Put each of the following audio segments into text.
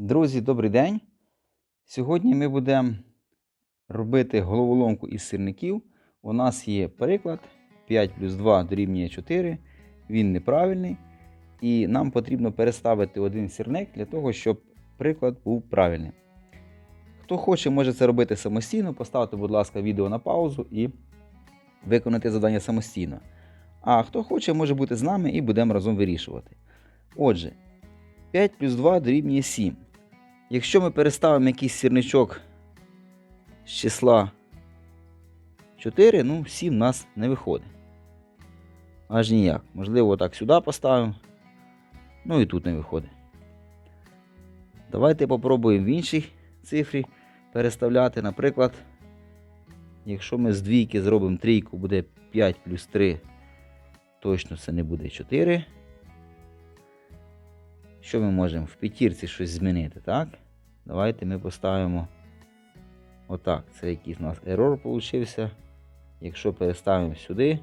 Друзі, добрий день! Сьогодні ми будемо робити головоломку із сирників. У нас є приклад 5 плюс 2 дорівнює 4. Він неправильний. І нам потрібно переставити один сірник для того, щоб приклад був правильним. Хто хоче, може це робити самостійно. Поставте, будь ласка, відео на паузу і виконати завдання самостійно. А хто хоче, може бути з нами і будемо разом вирішувати. Отже, 5 плюс 2 дорівнює 7. Якщо ми переставимо якийсь сірничок з числа 4, ну 7 у нас не виходить. Аж ніяк. Можливо, так сюди поставимо. Ну і тут не виходить. Давайте попробуємо в іншій цифрі переставляти. Наприклад, якщо ми з двійки зробимо трійку, буде 5 плюс 3, точно це не буде 4. Що ми можемо в п'ятірці щось змінити, так? Давайте ми поставимо отак. Це якийсь у нас ерор получився. Якщо переставимо сюди,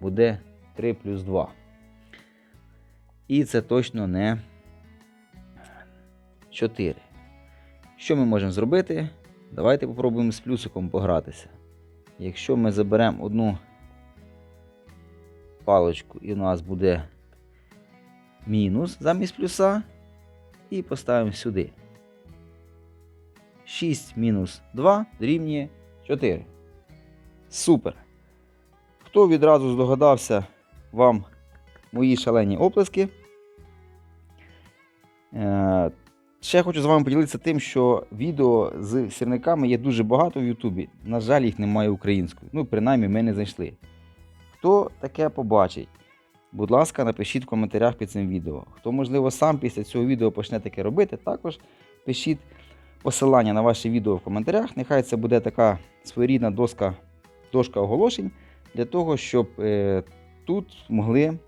буде 3 плюс 2. І це точно не 4. Що ми можемо зробити? Давайте попробуємо з плюсиком погратися. Якщо ми заберемо одну паличку і у нас буде мінус замість плюса і поставимо сюди. 6 мінус 2 дорівнює 4. Супер. Хто відразу здогадався вам мої шалені оплески? Е, Ще хочу з вами поділитися тим, що відео з сірниками є дуже багато в Ютубі. На жаль, їх немає українською. Ну, принаймні, ми не знайшли. Хто таке побачить? Будь ласка, напишіть в коментарях під цим відео. Хто, можливо, сам після цього відео почне таке робити, також пишіть посилання на ваше відео в коментарях. Нехай це буде така своєрідна доска, дошка оголошень для того, щоб е, тут могли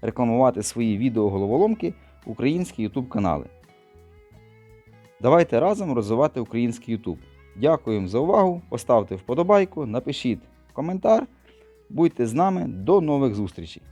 рекламувати свої відео-головоломки українські YouTube канали. Давайте разом розвивати український YouTube. Дякуємо за увагу. Поставте вподобайку, напишіть коментар. Будьте з нами. До нових зустрічей!